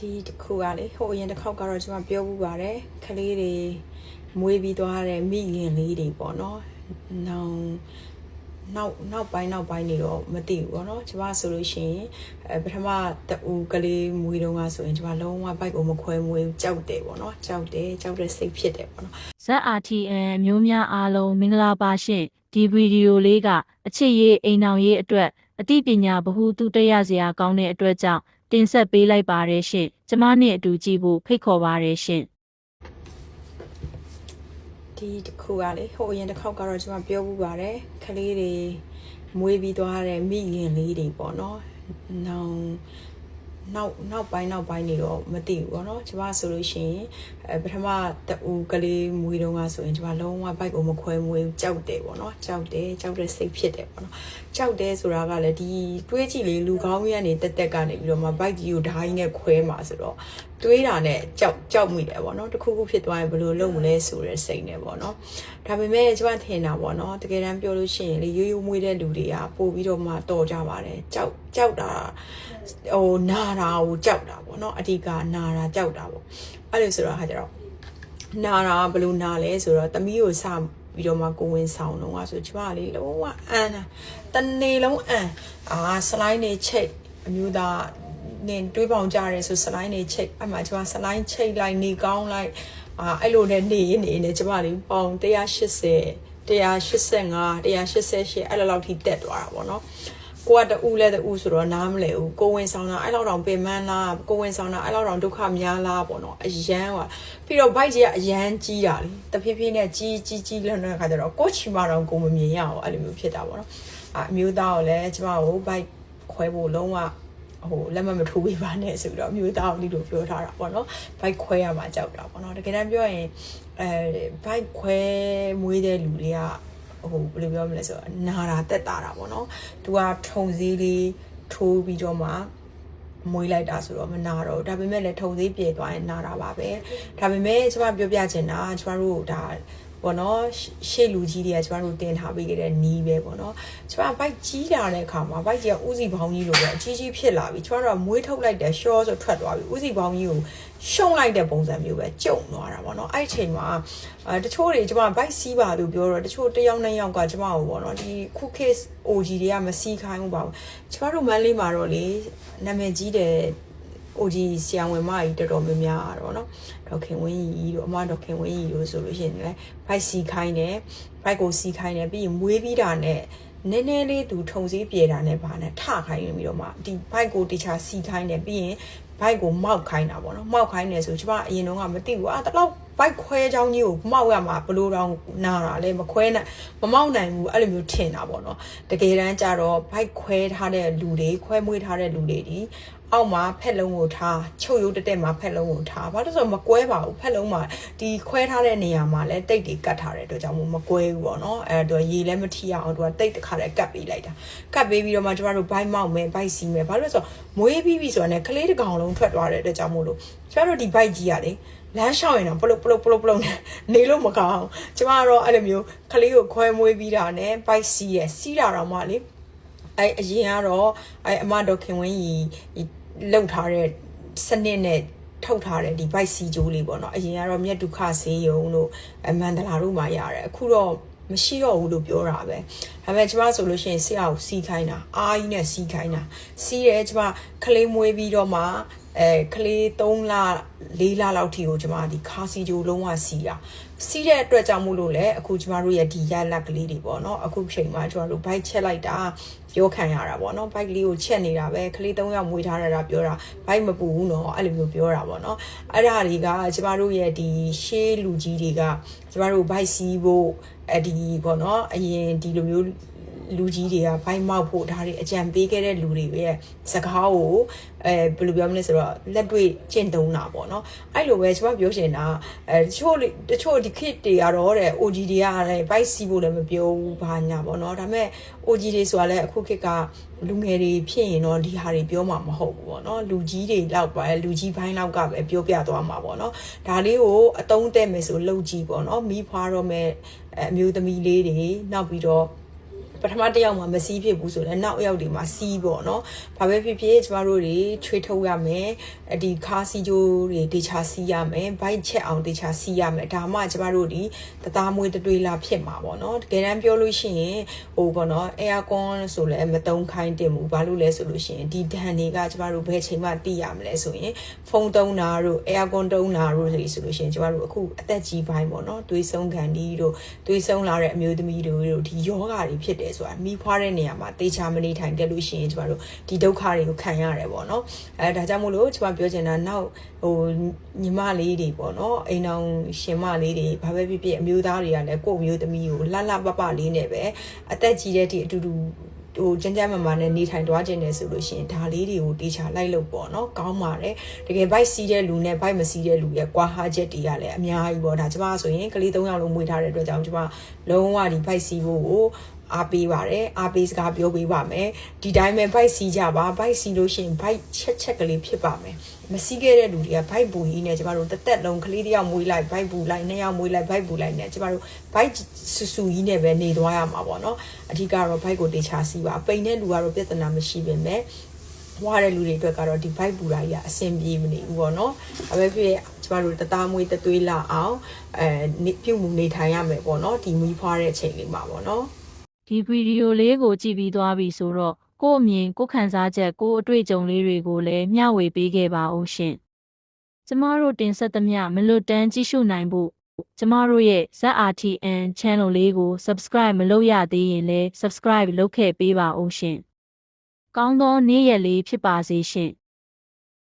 ဒီတစ်ခုကလေဟိုအရင်တစ်ခေါက်ကတော့ကျွန်မပြောမှုပါတယ်ကလေးတွေမွေးပြီးသွားတဲ့မိခင်လေးတွေပေါ့နော်နောင်နောက်နောက်ပိုင်းနောက်ပိုင်းနေတော့မသိဘူးပေါ့နော်ကျမဆိုလို့ရှိရင်အဲပထမတူကလေးမွေးတော့ကဆိုရင်ကျမလုံးဝဘိုက်ကိုမခွဲမွေးကြောက်တယ်ပေါ့နော်ကြောက်တယ်ကြောက်တဲ့စိတ်ဖြစ်တယ်ပေါ့နော် ZRTN မျိုးများအားလုံးမင်္ဂလာပါရှင်ဒီဗီဒီယိုလေးကအချစ်ရေးအိမ်အောင်ရေးအတွက်အသိပညာဗဟုသုတရစရာကောင်းတဲ့အတွက်ကြောင့် တင်ဆက်ပေးလိုက်ပါတယ်ရှင်ကျမနဲ့အတူကြည့်ဖို့ဖိတ်ခေါ်ပါတယ်ရှင်ဒီတစ်ခုကလေဟိုအရင်တစ်ခေါက်ကတော့ကျွန်မပြောမှုပါတယ်ကလေးတွေမွေးပြီးသွားတဲ့မိခင်လေးတွေပေါ့နော်နောင် နောက်နောက်ပိုင်းနောက်ပိုင်းနေတော့မသိဘူးပေါ့နော်ကျမဆိုလို့ရှိရင်အဲပထမတူကလေးမွေးတော့ကဆိုရင်ကျမလုံးဝဘိုက်ကိုမခွဲမွေးကြောက်တယ်ပေါ့နော်ကြောက်တယ်ကြောက်တဲ့စိတ်ဖြစ်တယ်ပေါ့နော်ကြောက်တယ်ဆိုတာကလည်းဒီတွေးကြည့်လေလူကောင်းကြီးကနေတက်တက်ကနေပြီးတော့မှဘိုက်ကြီးကိုဓာကြီးနဲ့ခွဲမှာဆိုတော့ တွေးတာနဲ့ကြောက်ကြောက်မိတယ်ပေါ့နော်တခုခုဖြစ်သွားရင်ဘယ်လိုလုပ်မလဲဆိုတဲ့စိတ်နဲ့ပေါ့နော်ဒါပေမဲ့ကျမထင်တာပေါ့နော်တကယ်တမ်းပြောလို့ရှိရင်လေရိုးရိုးမွေးတဲ့လူတွေကပို့ပြီးတော့မှတော်ကြပါတယ်ကြောက်ကြောက်တာဟိုနာတာကိုကြောက်တာပေါ့နော်အဓိကနာတာကြောက်တာပေါ့အဲ့လိုဆိုတော့ဟာကြတော့နာတာကဘယ်လိုနာလဲဆိုတော့တမီးကိုစပြီးတော့မှကိုဝင်ဆောင်တော့อ่ะဆိုကျမကလေလုံးဝအန်တာတနေ့လုံးအန်အာစလိုင်းနေချိတ်အမျိုးသား နင်တွေးပေါင်ကြရဲဆိုစလိုင်းနေချိတ်အမှကျမစလိုင်းချိတ်လိုက်နေကောင်းလိုက်အာအဲ့လိုနဲ့နေရင်နေနေကျမလေးပေါင်180 185 188အဲ့လိုလောက်ထိတက်သွားတာပေါ့နော်ကိုကတူလဲတူဆိုတော့နားမလဲဘူးကိုဝင်ဆောင်တာအဲ့လောက်တောင်ပင်မလားကိုဝင်ဆောင်တာအဲ့လောက်တောင်ဒုက္ခများလားပေါ့နော်အရန်ကပြီးတော့ဘိုက်ကြီးကအရန်ကြီးတာလေတဖြည်းဖြည်းနဲ့ကြီးကြီးကြီးလွန်းတဲ့ခါကျတော့ကိုချီမတော့ကိုမမြင်ရအောင်အဲ့လိုမျိုးဖြစ်တာပေါ့နော်အအမျိုးသားကိုလည်းကျမကိုဘိုက်ခွဲဖို့လုံးဝ ဟိုလက်မမထိုးပေးပါနဲ့ဆိုပြီးတော့အမျိုးသားကိုလိလို့ပြောထားတာပေါ့နော်ဘိုက်ခွဲရမှာကြောက်တာပေါ့နော်တကယ်တမ်းပြောရင်အဲဘိုက်ခွဲမွေးတဲ့လူတွေကဟိုဘယ်လိုပြောမလဲဆိုတော့နာတာတက်တာတာပေါ့နော်သူကထုံစည်းလေးထိုးပြီးတော့မှမွေးလိုက်တာဆိုတော့မနာတော့ဘူးဒါပေမဲ့လည်းထုံသေးပြေသွားရင်နာတာပါပဲဒါပေမဲ့ကျမပြောပြချင်တာကျမတို့ဒါ ပေါ့နော်ရှေ့လူကြီးတွေကကျမတို့တင်ထားပေးခဲ့တဲ့နီးပဲပေါ့နော်ကျမဘိုက်ကြီးလာတဲ့အခါမှာဘိုက်ကြီးကဥစီပေါင်းကြီးလိုပဲအကြီးကြီးဖြစ်လာပြီကျမတို့ကမွေးထုတ်လိုက်တဲ့ရှော့ဆိုထွက်သွားပြီဥစီပေါင်းကြီးကိုရှုံလိုက်တဲ့ပုံစံမျိုးပဲကြုံသွားတာပေါ့နော်အဲ့ဒီအချိန်မှာအဲတချို့တွေကျမဘိုက်စီးပါလို့ပြောတော့တချို့တစ်ယောက်နှစ်ယောက်ကကျမကိုပေါ့နော်ဒီခု case OG တွေကမစီးခိုင်းဘူးပါဘူးကျမတို့မန်းလေးမှာတော့လေနာမည်ကြီးတ ယ် OG ဆီယံဝင်မကြီးတော်တော်များများတော့เนาะဒေါခင်ဝင်းကြီးတို့အမဒေါခင်ဝင်းကြီးတို့ဆိုလို့ရှိရင်လည်းဘိုက်စီခိုင်းတယ်ဘိုက်ကိုစီခိုင်းတယ်ပြီးရင်မွေးပြီးတာနဲ့နည်းနည်းလေးသူထုံစည်းပြေတာနဲ့ဗာနဲ့ထခိုင်းပြီးတော့မှဒီဘိုက်ကိုတခြားစီခိုင်းတယ်ပြီးရင် ဘိုက်ကိုမောက်ခိုင်းတာပေါ့နော်မောက်ခိုင်းတယ်ဆိုကျွန်မအရင်တော့ကမသိဘူးအာတလောက်ဘိုက်ခွဲချောင်းကြီးကိုမောက်ရမှာဘလို့တောင်နာတာလဲမခွဲနိုင်မမောက်နိုင်ဘူးအဲ့လိုမျိုးထင်တာပေါ့နော်တကယ်တမ်းကျတော့ဘိုက်ခွဲထားတဲ့လူတွေခွဲမွေးထားတဲ့လူတွေဒီအောက်မှာဖက်လုံးကိုထားချုပ်ရိုးတက်တက်မှာဖက်လုံးကိုထားဘာလို့ဆိုတော့မကွဲပါဘူးဖက်လုံးမှာဒီခွဲထားတဲ့နေရာမှာလဲတိတ်တွေကတ်ထားတဲ့အတွက်ကြောင့်မို့မကွဲဘူးပေါ့နော်အဲ့တော့ရေလည်းမထီအောင်သူကတိတ်တစ်ခါတည်းကတ်ပေးလိုက်တာကတ်ပေးပြီးတော့မှကျမတို့ဘိုက်မောက်မယ်ဘိုက်စီမယ်ဘာလို့လဲဆိုတော့မွေးပြီးပြီဆိုတော့ねကလေးတစ်ကောင်လုံးထွက်သွားတဲ့အတွက်ကြောင့်မို့လို့ကျမတို့ဒီဘိုက်ကြီးရတယ်လမ်းလျှောက်ရင်တော့ပလုတ်ပလုတ်ပလုတ်ပလုတ်နဲ့နေလို့မကောင်းကျမကတော့အဲ့လိုမျိုးကလေးကိုခွဲမွေးပြီးတာနဲ့ဘိုက်စီးရယ်စီးတာတော့မှလေအဲ့အရင်ကတော့အဲ့အမဒေါခင်ဝင်းကြီးလှုပ်ထားတဲ့စနစ်နဲ့ထုတ်ထားတဲ့ဒီ bike စီဂျိုးလေးပေါ့နော်အရင်ကတော့မြက်ဒုက္ခဆေးရုံတို့အမန္တလာတို့မှာရတယ်အခုတော့မရှိတော့ဘူးလို့ပြောတာပဲဒါပေမဲ့ကျမဆိုလို့ရှိရင်ဆရာကိုစီးခိုင်းတာအားကြီးနဲ့စီးခိုင်းတာစီးတယ်ကျမကလေးမွေးပြီးတော့မှ အဲကလေး3လ4လလောက်ထိကိုကျမဒီခါစီဂျိုလုံးဝစီးတာစီးတဲ့အတွက်ကြောင့်မို့လို့လေအခုကျမတို့ရဲ့ဒီရလက်ကလေးတွေပေါ့နော်အခုချိန်မှာကျမတို့ bike ချက်လိုက်တာပြောခံရတာပေါ့နော် bike လေးကိုချက်နေတာပဲကလေး3ယောက်မွေးထားတာပြောတာ bike မပူဘူးနော်အဲ့လိုမျိုးပြောတာပေါ့နော်အဲ့ဒါတွေကကျမတို့ရဲ့ဒီရှေးလူကြီးတွေကကျမတို့ bike စီးဖို့အဲ့ဒီပေါ့နော်အရင်ဒီလိုမျိုး လူကြီးတွေကဘိုက်မောက်ဖို့ဒါတွေအကြံပေးခဲ့တဲ့လူတွေရဲ့စကားကိုအဲဘယ်လိုပြောမလဲဆိုတော့လက်တွေ့ကျင့်သုံးတာပေါ့နော်အဲ့လိုပဲကျွန်မပြောချင်တာအဲတချို့တချို့ဒီ kit တွေကတော့တဲ့ OG တွေကလည်းဘိုက်စီးဖို့လည်းမပြောဘူးဘာညာပေါ့နော်ဒါပေမဲ့ OG တွေဆိုတာလည်းအခု kit ကလူငယ်တွေဖြစ်ရင်တော့ဒီဟာတွေပြောမှာမဟုတ်ဘူးပေါ့နော်လူကြီးတွေလောက်ပါလူကြီးဘိုင်းလောက်ကပဲပြောပြသွားမှာပေါ့နော်ဒါလေးကိုအတုံးတဲ့မယ်ဆိုလှုပ်ကြည့်ပေါ့နော်မိဖွားတော့မဲ့အမျိုးသမီးလေးတွေနောက်ပြီးတော့ ပထမတစ်ယောက်မှာမစီးဖြစ်ဘူးဆိုတော့နောက်တစ်ယောက်တွေမှာစီးပေါ့နော်ဘာပဲဖြစ်ဖြစ်ကျမတို့တွေချွေးထုတ်ရမယ်အဒီခါစီဂျိုးတွေတေချာစီးရမယ်ဘိုက်ချက်အောင်တေချာစီးရမယ်ဒါမှကျမတို့ဒီတသားမွေးတတွေးလာဖြစ်မှာပေါ့နော်တကယ်တမ်းပြောလို့ရှိရင်ဟိုပေါ့နော်အဲယာကွန်ဆိုလည်းမတုံးခိုင်းတင်ဘူးဘာလို့လဲဆိုလို့ရှိရင်ဒီဒဏ်တွေကကျမတို့ဘယ်ချိန်မှသိရမလဲဆိုရင်ဖုန်းတုံးတာတို့အဲယာကွန်တုံးတာတို့ဆိုလို့ရှိရင်ကျမတို့အခုအသက်ကြီးပိုင်းပေါ့နော်တွေးဆုံးခံဒီတို့တွေးဆုံးလာတဲ့အမျိုးသမီးတို့တို့ဒီယောဂါတွေဖြစ်တယ်ဆိုတာမိဖွားတဲ့နေရာမှာတေချာမနေထိုင်ခဲ့လို့ရှိရင်ကျမတို့ဒီဒုက္ခတွေကိုခံရတယ်ပေါ့နော်အဲဒါကြောင့်မို့လို့ကျမပြောချင်တာနောက်ဟိုညီမလေးတွေပေါ့နော်အိမ်အောင်ရှင်မလေးတွေဘာပဲဖြစ်ဖြစ်အမျိုးသားတွေကလည်းကိုယ့်မျိုးသမီးကိုလှလှပပလေးနဲ့ပဲအသက်ကြီးတဲ့ဒီအတူတူဟိုကျန်းကျန်းမာမာနဲ့နေထိုင်သွားခြင်းနဲ့ဆိုလို့ရှိရင်ဒါလေးတွေကိုတေချာလိုက်လို့ပေါ့နော်ကောင်းပါတယ်တကယ်ဘိုက်စီးတဲ့လူနဲ့ဘိုက်မစီးတဲ့လူရဲ့ကွာဟာချက်တွေကလည်းအများကြီးပေါ့ဒါကျမဆိုရင်ကလေး၃ယောက်လုံးမွေးထားတဲ့အတွက်ကြောင့်ကျမလုံးဝဒီဘိုက်စီးဖို့ကို အားပေးပါတယ်အားပေးစကားပြောပေးပါမယ်ဒီတိုင်းပဲဘိုက်စီးကြပါဘိုက်စီးလို့ရှိရင်ဘိုက်ချက်ချက်ကလေးဖြစ်ပါမယ်မစီးခဲ့တဲ့လူတွေကဘိုက်ပူကြီးနဲ့ကျမတို့တစ်သက်လုံးကလေးတစ်ယောက်မွေးလိုက်ဘိုက်ပူလိုက်နှစ်ယောက်မွေးလိုက်ဘိုက်ပူလိုက်နဲ့ကျမတို့ဘိုက်ဆူဆူကြီးနဲ့ပဲနေသွားရမှာပေါ့နော်အဓိကတော့ဘိုက်ကိုတေချာစီးပါပိန်တဲ့လူကတော့ပြဿနာမရှိပင်မဲ့ဝါတဲ့လူတွေအတွက်ကတော့ဒီဘိုက်ပူတာကြီးကအဆင်ပြေမနေဘူးပေါ့နော်။အပဲဖြစ်ကျမတို့တသားမွေးတသွေးလာအောင်အဲနေပြုတ်မှုနေထိုင်ရမယ်ပေါ့နော်ဒီမီးဖွားတဲ့အချိန်လေးမှာပေါ့နော်။ ဒီဗီဒီယိုလေးကိုကြည့်ပြီးသွားပြီဆိုတော့ကို့အမြင်ကိုယ်ခံစားချက်ကိုယ်အတွေ့အကြုံလေးတွေကိုလည်းမျှဝေပေးခဲ့ပါဦးရှင်။ကျမတို့တင်ဆက်သမျှမလွတ်တမ်းကြည့်ရှုနိုင်ဖို့ကျမတို့ရဲ့ ZRTN channel လေးကို subscribe မလုပ်ရသေးရင်လည်း subscribe လုပ်ခဲ့ပေးပါဦးရှင်။ကောင်းသောနေ့ရက်လေးဖြစ်ပါစေရှင်။